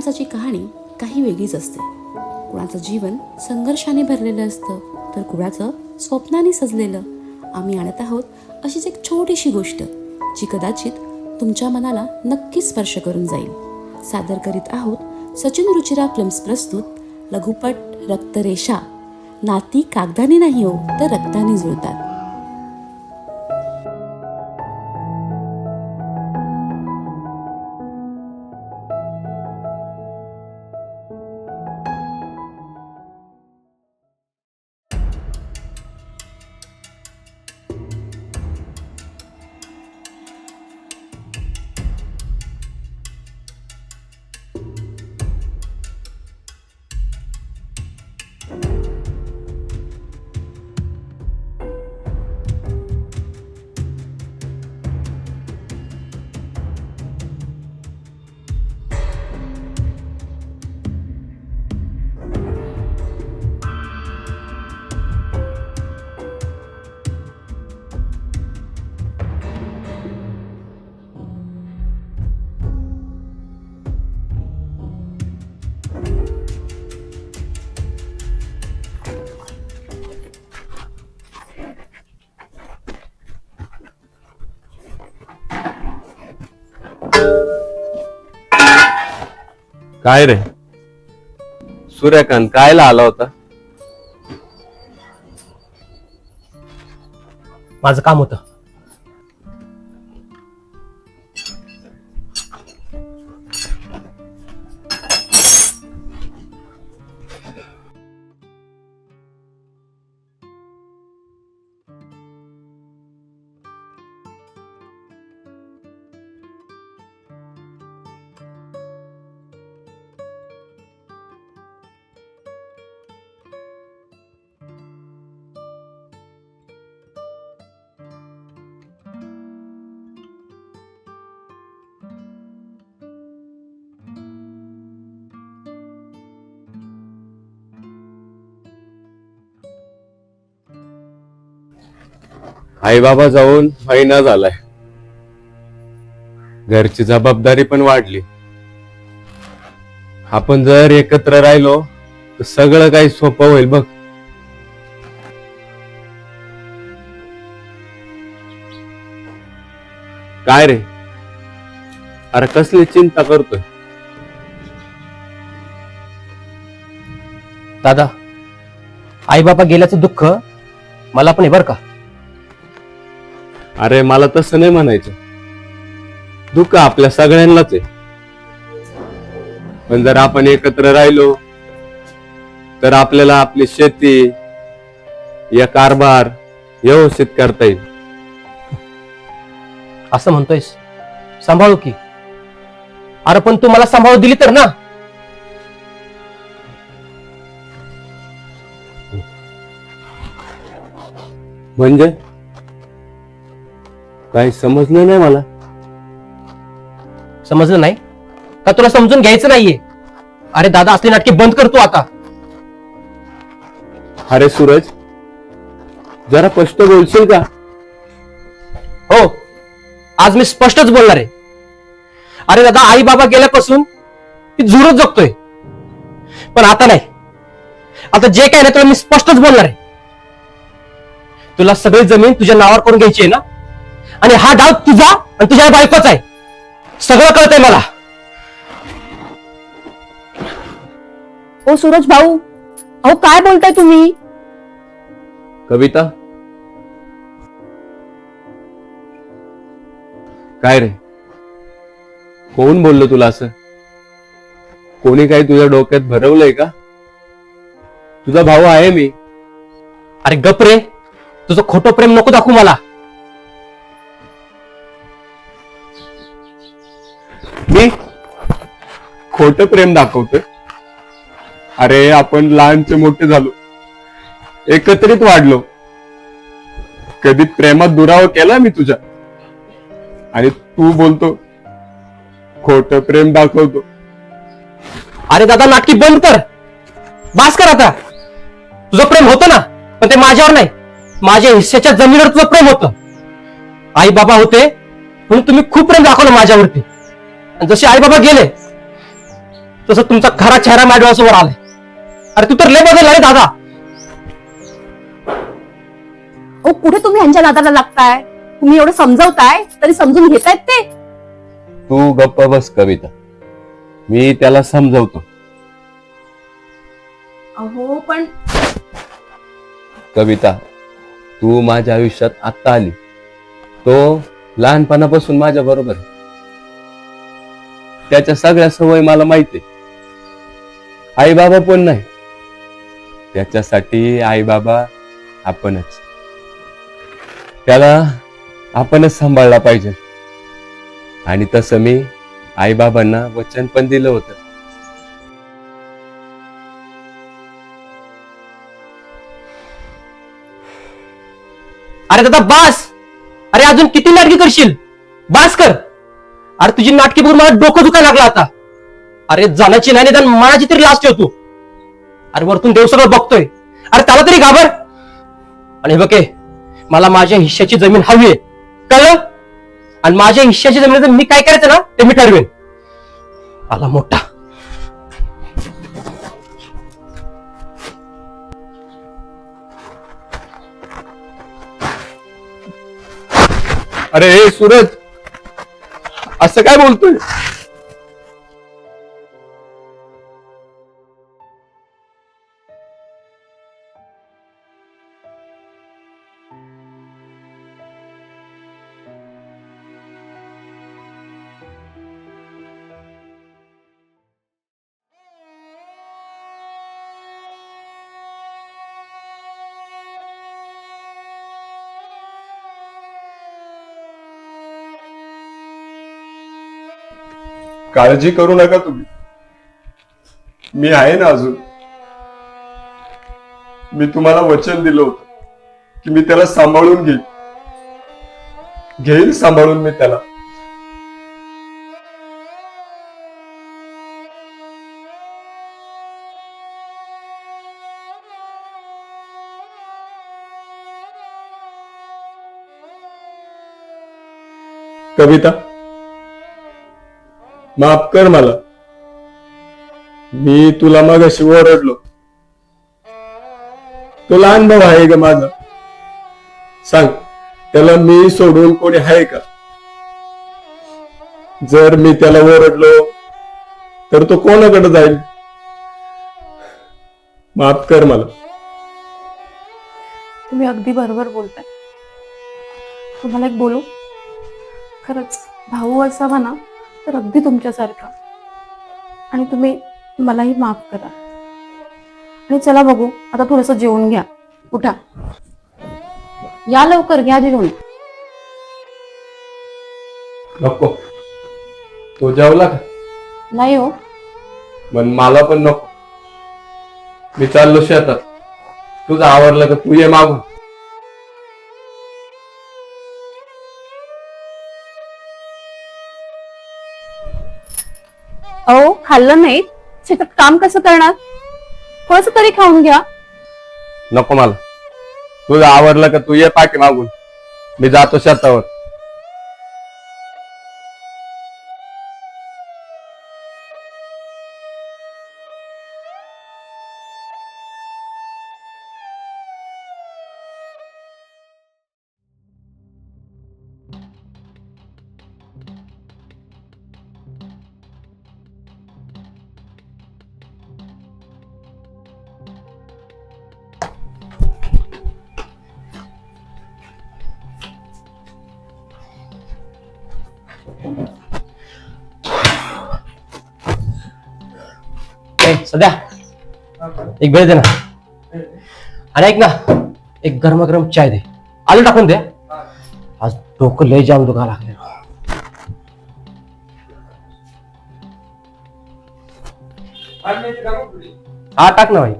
माणसाची कहाणी काही वेगळीच असते. कुणाचं जीवन संघर्षाने भरलेलं असतं तर कुणाचं स्वप्नाने सजलेलं. आम्ही आणत आहोत अशीच एक छोटीशी गोष्ट जी कदाचित तुमच्या मनाला नक्कीच स्पर्श करून जाईल. सादर करीत आहोत सचिन रुचिरा फिल्म्स प्रस्तुत लघुपट रक्तरेषा. नाती कागदाने नाही हो तर रक्ताने जुळतात. काय रे? सूर्यकांत कायला आला होता? माझं काम होतं. आई बाबा जाऊन महिना झालाय. घरची जबाबदारी पण वाढली. आपण जर एकत्र राहिलो तर सगळं काही सोपं होईल बघ. काय रे? अरे कसली चिंता करतोय? दादा आई बाबा गेल्याचं दुःख मला पण आहे बरं का? अरे मला तसं नाही म्हणायचं. दुःख आपल्या सगळ्यांनाच आहे. पण जर आपण एकत्र राहिलो तर आपल्याला आपली शेती या कारभार व्यवस्थित करता येईल. असं म्हणतोयस? सांभाळू की. अरे पण तू मला सांभाळू दिली तर ना. म्हणजे? काही समजलं नाही मला. समजलं नाही? का तुला समजून घ्यायचं नाहीये? अरे दादा असली नाटके बंद करतो आता. अरे सूरज जरा स्पष्ट बोलशील का? हो. आज मी स्पष्टच बोलणार आहे. अरे दादा आई बाबा गेल्यापासून ती जुरत जगतोय. पण आता नाही. आता जे काय नाही तुला मी स्पष्टच बोलणार आहे. तुला सगळी जमीन तुझ्या नावावर करून घ्यायची आहे ना? आणि हा डाव तुझा आणि तुझ्या बायकोचा आहे. सगळं कळतंय मला. ओ सूरज भाऊ अहो काय बोलताय तुम्ही? कविता? काय रे? कोण बोललो तुला असं? कोणी काही तुझ्या डोक्यात भरवलंय का? तुझा भाऊ आहे मी. अरे गप रे. तुझं खोटं प्रेम नको दाखवू मला. खोटं प्रेम दाखवतोय. अरे आपण लहानचे मोठे झालो. एकत्रित वाढलो. कधी प्रेमात दुरावा केला मी तुझ्या? आणि तू बोलतो खोट प्रेम दाखवतो. अरे दादा नाटकी बंद कर. बास कर आता. तुझं प्रेम होतं ना पण ते माझ्यावर नाही. माझ्या हिस्सेच्या जमिनीवर तुझं प्रेम होतं. आई बाबा होते म्हणून तुम्ही खूप प्रेम दाखवलं माझ्यावरती. आणि जसे आई बाबा गेले तसं तुमचा खरा चेहरा माझ्या डोळ्यासमोर आलाय. अरे तू तर लय बदलला रे दादा. अहो कुठे तुम्ही ह्यांच्या नादाला लागताय? तुम्ही एवढं समजवताय तरी समजून घेतायत ते. तू गप्प बस कविता. मी त्याला समजवतो. अहो पण कविता तू माझ्या आयुष्यात आत्ता आली. तो लहानपणापासून माझ्या बरोबर आहे. त्याच्या सगळ्या सवय मला माहिती आई बाबा पण नाही. त्याच्यासाठी आई बाबा आपणच. त्याला आपणच सांभाळला पाहिजे. आणि तसं मी आई बाबांना वचन पण दिलं होतं. अरे दादा बास! अरे अजून किती नाटकी करशील? बास कर! अरे तुझी नाटकी बघून मला डोकं दुखायला लागला आता. अरे जाण्याची नाही निदान मनाची तरी लास्ट ठेवतो अरे वरतून देव सगळं बघतोय. अरे त्याला तरी घाबर. आणि बघे मला माझ्या हिश्श्याची जमीन हवी आहे. कळलं? आणि माझ्या हिश्श्याची जमीन मी काय करायचं ना ते मी ठरवेन. आला मोठा. अरे सूरज असं काय बोलतोय? काळजी करू नका तुम्ही. मी आहे ना अजून. मी तुम्हाला वचन दिलं होतं की मी त्याला सांभाळून घेईन. घेईन सांभाळून मी त्याला. कविता? माफ कर मला. मी तुला मग अशी ओरडलो. तो लहान भाऊ आहे ग माझा. सांग त्याला मी सोडून कोणी आहे का? जर मी त्याला ओरडलो तर तो कोणाकडे जाईल? माफ कर मला. तुम्ही अगदी बरोबर बोलताय. तुम्हाला एक बोलू? खरंच भाऊ असावा ना तर अगदी तुमच्यासारखा. आणि तुम्ही मलाही माफ करा. आणि चला बघू आता थोडंसं जेवून घ्या. उठा. या लवकर घ्या जेवून. नको. तो जेवला का? नाही हो. पण मला पण नको. मी चाललो शेतात तुझं आवरलं का? तू ये मागून. अहो खाल्लं नाही शेतात काम कसं करणार? थोडस तरी खाऊन घ्या. नको मला. तुझं आवडलं का तू ये पाठी मागून. मी जातो शेतावर. एक वेळ दे ना. आणि ऐक ना एक गरमागरम चाय दे. आलं टाकून दे. आज डोकं लय जाम दुखा लागले हा टाक ना भाई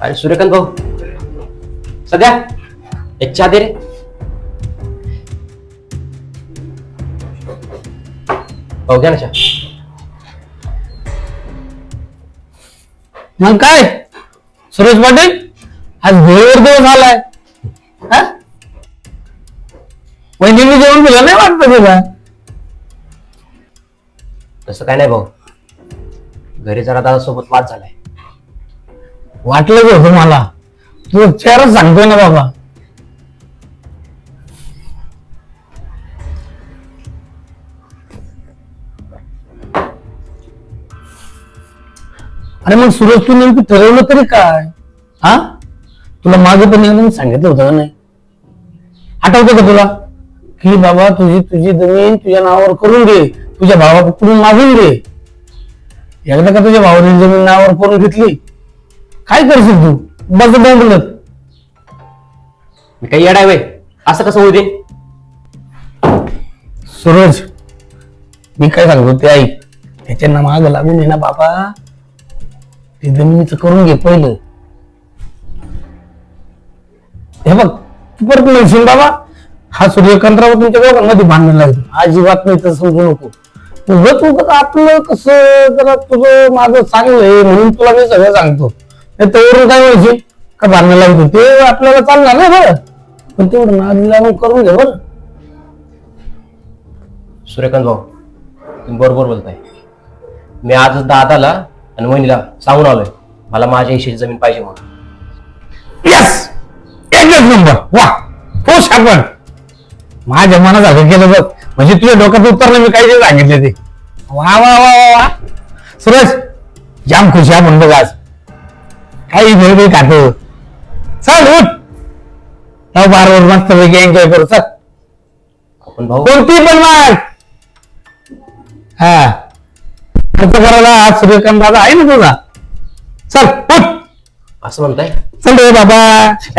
अरे सूर्यकांत भाऊ. सध्या? एक चहा दे रे. भाऊ घ्या ना चहा. मग काय? सुरेश पाटील आज भोर दिवस आलाय. हा? वहिनीने जेवण दिलं नाही वाटतं तुला? तसं काय नाही भाऊ. घरी जरा दादासोबत वाद झालाय. वाटलं होतं मला. तू चेहरा सांगतोय ना बाबा. अरे मग सुरज तू नेमकं ठरवलं तरी काय? हा? तुला मागे पण एकदम सांगितलं होतं का नाही? आठवतं का तुला? की बाबा तुझी तुझी जमीन तुझ्या नावावर करून घे. तुझ्या भावाकडून मागून घे. एकदा का तुझ्या भावाने जमीन नावावर करून घेतली? काय करशील तू? बस बोलत मी काही येडाय वय असं कसं होऊ दे? सूरज मी काय सांगतो ते ऐक. त्याच्यांना माग लागून ये ना बाबा. ते जमिनीचं करून घे पहिलं. हे बघ तू परत म्हणशील बाबा हा सूर्यकांतराव तुमच्या दोघांमध्ये भांडण लागतो अजिबात नाही तर समजू नको. तुझं तू कसं आपलं कसं जरा तुझं माझं चांगलं आहे म्हणून तुला मी सगळं सांगतो. नाही तर वरून काय व्हायचे? का भांडण लागतो ते आपल्याला चालणार ना बरं. पण तेवढं नादी लागून करून घे बरं. सूर्यकांत भाऊ तुम्ही बरोबर बोलताय. मी आजच दादाला आणि वहिनीला सांगून आलोय. मला माझ्या हिशेची जमीन पाहिजे म्हणून. यस एकच नंबर वा खुश आपण माझ्या मनासारखं केलं बघ. म्हणजे तुझ्या डोक्यात उतरलं मी काही सांगितले ते. वा वा वा वा वा. सुरेश जाम खुशी आपण बघ आज. काही वेळ काही खातो चल उठ. जाऊ बारवर मस्त पैकी एन्जॉय करू चल. आपण भाऊ. कोणती पण माग हा. खर्च करायला आज सूर्यकांत दादा आहे ना तुझा? चल उठ. असं म्हणताय? चल रे बाबा.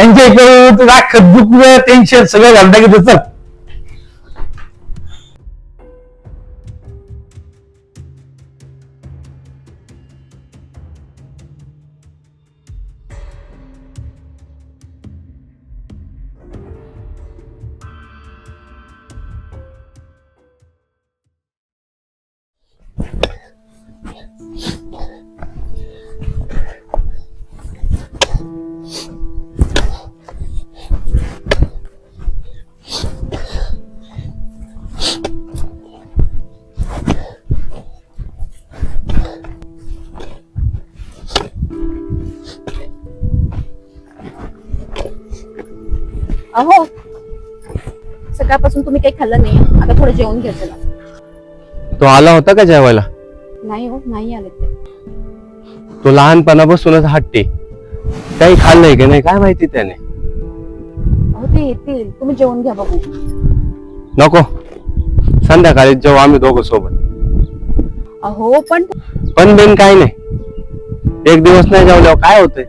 एन्जॉय करू. तुझा दुःख टेन्शन सगळं घालता की चल. अहो सकाळपासून तुम्ही काही खाल्लं नाही. आता थोडं जेवण चला. तो आला होता का जेवायला? नाही हो नाही आले ते. तो लहानपणापासूनच हट्टी. काही खाल्लंय की नाही? काय माहिती त्याने? अहो ते येतील. तुम्ही जेवण घ्या बघू. नको. संध्याकाळी जेव्हा आम्ही दोघं सोबत. अहो पण पण बिन काय नाही. एक दिवस नाही जेवल्यावर काय होतंय?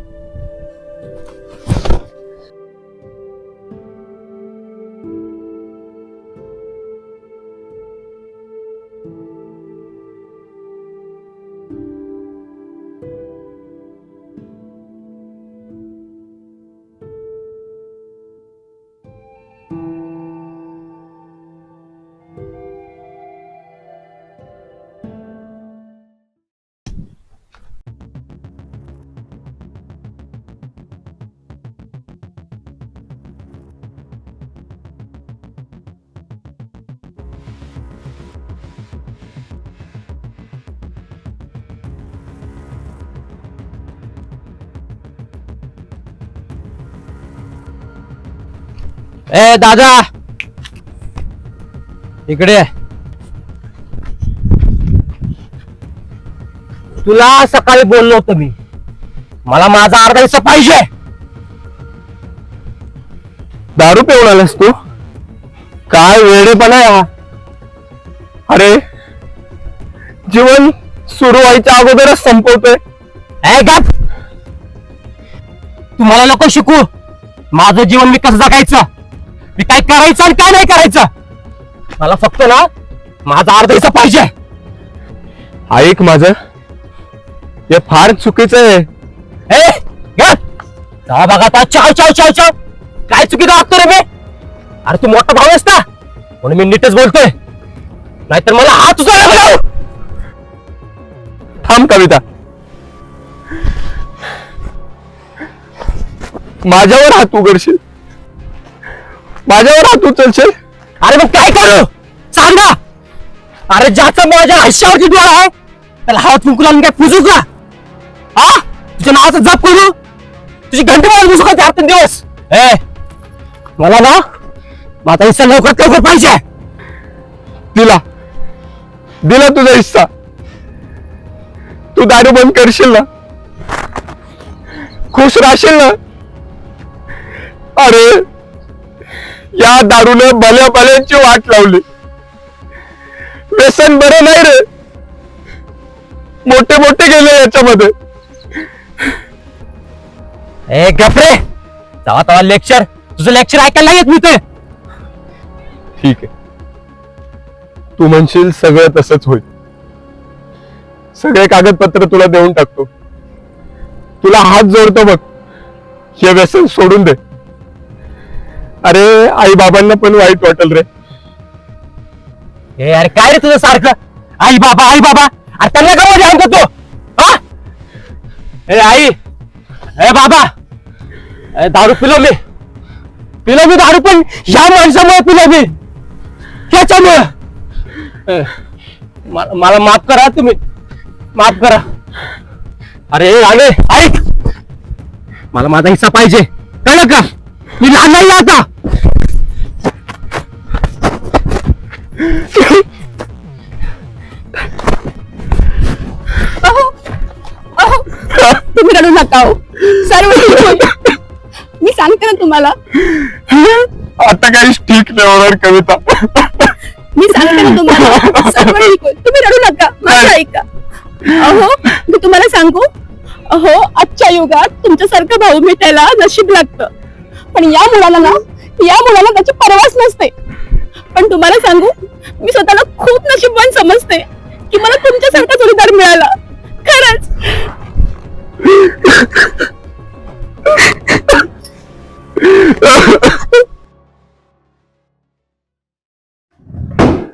ए दादा! इकडे ये. तुला सकाळी बोललो होतो मी. मला माझा अर्धा हिस्सा पाहिजे. दारू पिऊन आलास तू? काय वेळेपणा आहे हा? अरे जीवन सुरू व्हायच्या अगोदरच संपवतोय. ए गप! तुम्हाला नको शिकू. माझं जीवन मी कसं जगायचं? मी काय करायचं आणि काय नाही करायचं? मला फक्त ना माझा अर्धा हिस्सा पाहिजे. ऐक माझं. हे फार चुकीचं आहे. ए ग जा बघा आता. चाव चाव चाव चाव. काय चुकीचं वागतो रे मी अरे तू मोठा भाऊ आहेस ना? म्हणून मी नीटच बोलतोय. नाहीतर मला हात तुझा लागला थांब कविता. माझ्यावर हात उघडशील. माझ्यावर हात उचलशील? अरे मग काय करू? सांगा अरे ज्याचा माझ्या आयुष्यावरती डोळा आहे त्याला हात फुंकू लागून काय पुजू का हा? तुझ्या नावाचा जप करू? तुझी घंटी मला बुजू का ते दिवस? ए मला ना माझा हिस्सा लवकरात लवकर पाहिजे. दिला दिला तुझा हिस्सा तू दारू बंद करशील ना? खुश राहशील ना? अरे या दारूने भल्या भल्यांची वाट लावली. व्यसन बरं नाही रे. मोठे मोठे गेले याच्यामध्ये. ए गपरे जावा तवा लेक्चर तुझं लेक्चर ऐकायला नाही येत मी ते ठीक आहे. तू म्हणशील सगळं तसंच होईल. सगळे कागदपत्र तुला देऊन टाकतो. तुला हात जोडतो बघ. हे व्यसन सोडून दे. अरे आई बाबांना पण वाईट वाटल रे. हे अरे काय रे तुझं सारखं? आई बाबा आई बाबा. अरे त्यांना का मध्ये आणतो तू? हा? ए आई. ए बाबा. ए दारू पिलो मी. पिलो मी दारू पण या माणसामुळे पिलो मी. ह्याच्यामुळं मला मला माफ करा तुम्ही. माफ करा. अरे अरे ऐक. मला माझा हिस्सा पाहिजे. कळलं का? मी लहान नाही आता. तुम्ही रडू नका हो सर्व ठीक होईल. मी सांगते ना तुम्हाला. आता काहीच ठीक नाही होणार कविता. मी सांगते ना तुम्हाला. सर्व ठीक होईल. तुम्ही रडू नका. माझं ऐका. अहो मी तुम्हाला सांगू. अहो आजच्या युगात तुमच्यासारखं भाऊ भेटायला नशीब लागतं. पण या मुलाला ना या मुलाला त्याची परवाच नसते. पण तुम्हाला सांगू मी स्वतःला खूप नशीबवान समजते की मला तुमच्यासारखा जोडीदार मिळाला. खरंच.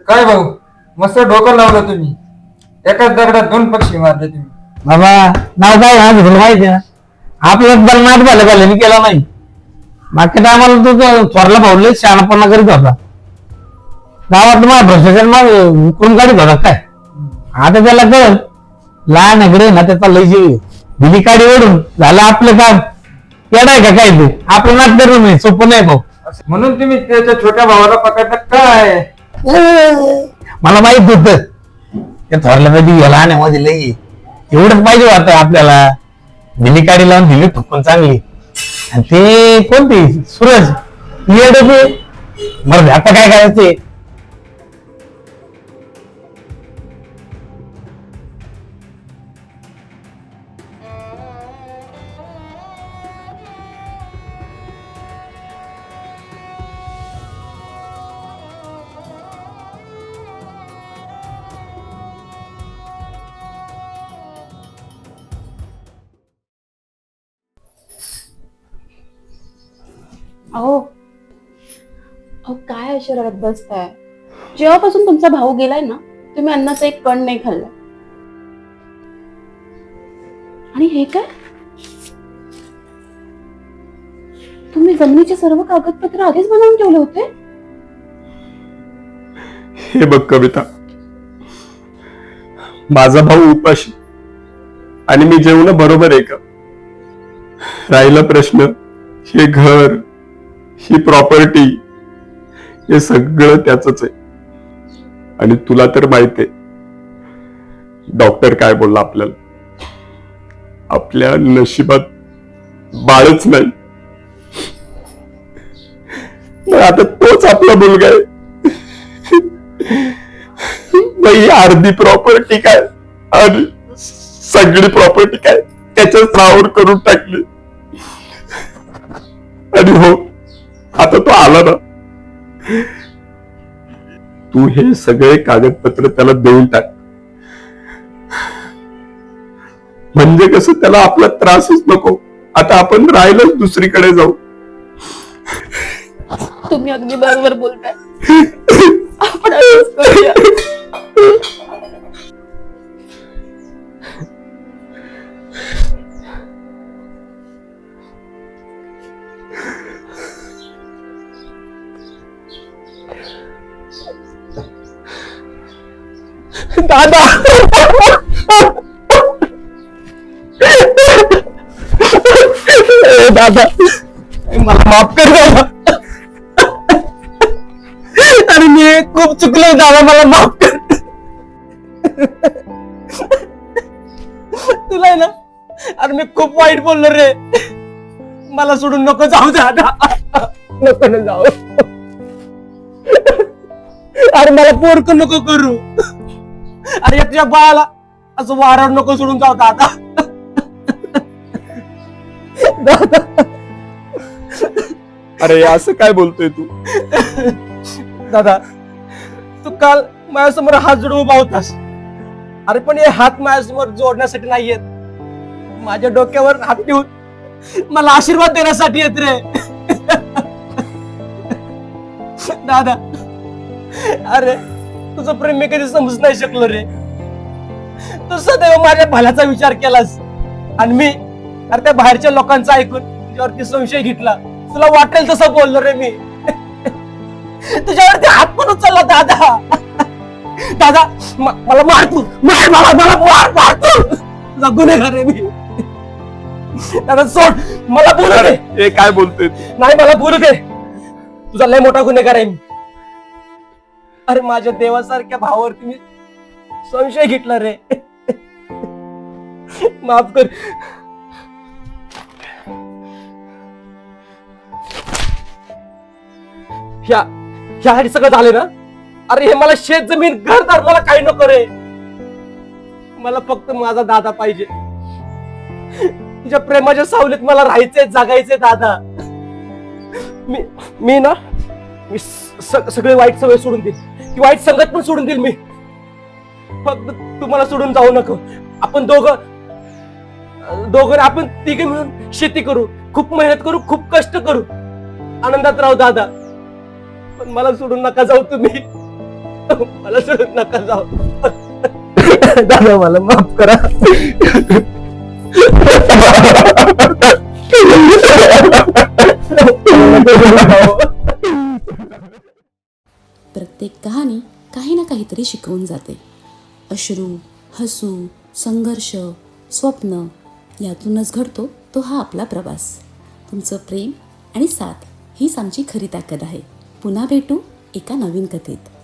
काय भाऊ? मस्त डोकं लावलं तुम्ही. एकाच दगडात दोन पक्षी मारले तुम्ही. बाबा नाव काय हा तुला माहिती ना आपलं बलनाट झालं पाहिजे मी केला नाही. मागच्या टायमाला तो तो थोरला भाऊले शहाणपणा करीत होता. गावात मला भ्रष्टाचार मग उकरून काढीत होता काय? आता त्याला कळ लहान इकडे ना त्याचा लय जीव. दिली काडी ओढून झालं आपलं काम. येडाय का काय ते? आपलं नाट करू नये सोपं नाही भाऊ. म्हणून तुम्ही त्याच्या छोट्या भावाला पकडलं काय? मला माहीत होत त्या थोरल्या कधी गेला आणि मध्ये लई. एवढंच पाहिजे होतं आपल्याला. दिली काडी लावून दिली ठोकून चांगली. आणि ते कोणती? सूरज. पीएडब्ल्यू मला बरं आता काय करायचं? अहो. अहो काय अशा रडत बसताय? जेव्हापासून तुमचा भाऊ गेलाय ना तुम्ही अन्नाचा एक कण नाही खाल्ला. आणि हे काय? तुम्ही जमिनीचे सर्व कागदपत्र आधीच बनवून ठेवले होते? हे बघ कविता. माझा भाऊ उपाशी आणि मी जेवण बरोबर आहे का? राहिला प्रश्न हे घर ही प्रॉपर्टी हे सगळं त्याच आहे. आणि तुला तर माहिती आहे डॉक्टर काय बोलला आपल्याला? आपल्या नशिबात बाळच नाही. मग आता तोच आपला मुलगा आहे. बाई अर्धी प्रॉपर्टी काय? आणि सगळी प्रॉपर्टी काय? त्याच्याच नावावर करून टाकली. आणि हो आता तो आला ना. तू हे सगळे कागदपत्र त्याला देऊन टाक. म्हणजे कसं त्याला आपला त्रासच नको. आता आपण राहिलंच दुसरीकडे जाऊ. तुम्ही अगदी बरोबर बोलताय. आपण दादा. दादा. मला माफ कर दादा. आणि मी खूप चुकलो दादा मला माफ कर. तुला ना अरे मी खूप वाईट बोललो रे. मला सोडून नको जाऊ दादा. नको ना जाऊ. अरे मला पोरक नको करू. अरे तुझ्या बाळाला असं वारावर नको सोडून जाऊ दादा. दादा. अरे असं काय बोलतोय तू? दादा तू काल माझ्यासमोर हात जोडून उभा होतास. अरे पण हे हात माझ्यासमोर जोडण्यासाठी नाही येत माझ्या डोक्यावर हात ठेवून मला आशीर्वाद देण्यासाठी येत रे. दादा अरे तुझं प्रेम मी कधी समजूच नाही शकलो रे. तू सदैव माझ्या भल्याचा विचार केलास. आणि मी अरे त्या बाहेरच्या लोकांचं ऐकून तुझ्यावरती संशय घेतला. तुला वाटेल तसं बोललो रे मी. तुझ्यावरती हात पण उचलला दादा. दादा मला मार तू. मार मला मला मार मार तू. तुझा गुन्हेगार आहे मी. दादा सोड. मला बोलू दे. काय बोलतोय? नाही मला बोलू दे. तुझा लय मोठा गुन्हेगार आहे मी. अरे माझ्या देवासारख्या भावावर तुम्ही संशय घेतला रे. माफ कर. ह्या ह्यासाठी सगळं झालं ना? अरे हे मला शेत जमीन घरदार मला काही नको रे. मला फक्त माझा दादा पाहिजे. तुझ्या प्रेमाच्या सावलीत मला राहायचंय जगायचंय दादा. मी मी ना मी सगळे वाईट सवय सोडून देईल ती वाईट संगत पण सोडून देईल मी. फक्त तुम्हाला सोडून जाऊ नको. आपण दोघं दोघं आपण तिघे मिळून शेती करू. खूप मेहनत करू खूप कष्ट करू. आनंदात राहू दादा. पण मला सोडून नका जाऊ तुम्ही. मला सोडून नका जाऊ. दादा मला माफ करा. प्रत्येक कहाणी काही ना काहीतरी शिकवून जाते. अश्रू हसू संघर्ष स्वप्न यातूनच घडतो तो हा आपला प्रवास. तुमचं प्रेम आणि साथ हीच आमची खरी ताकद आहे. पुन्हा भेटू एका नवीन कथेत.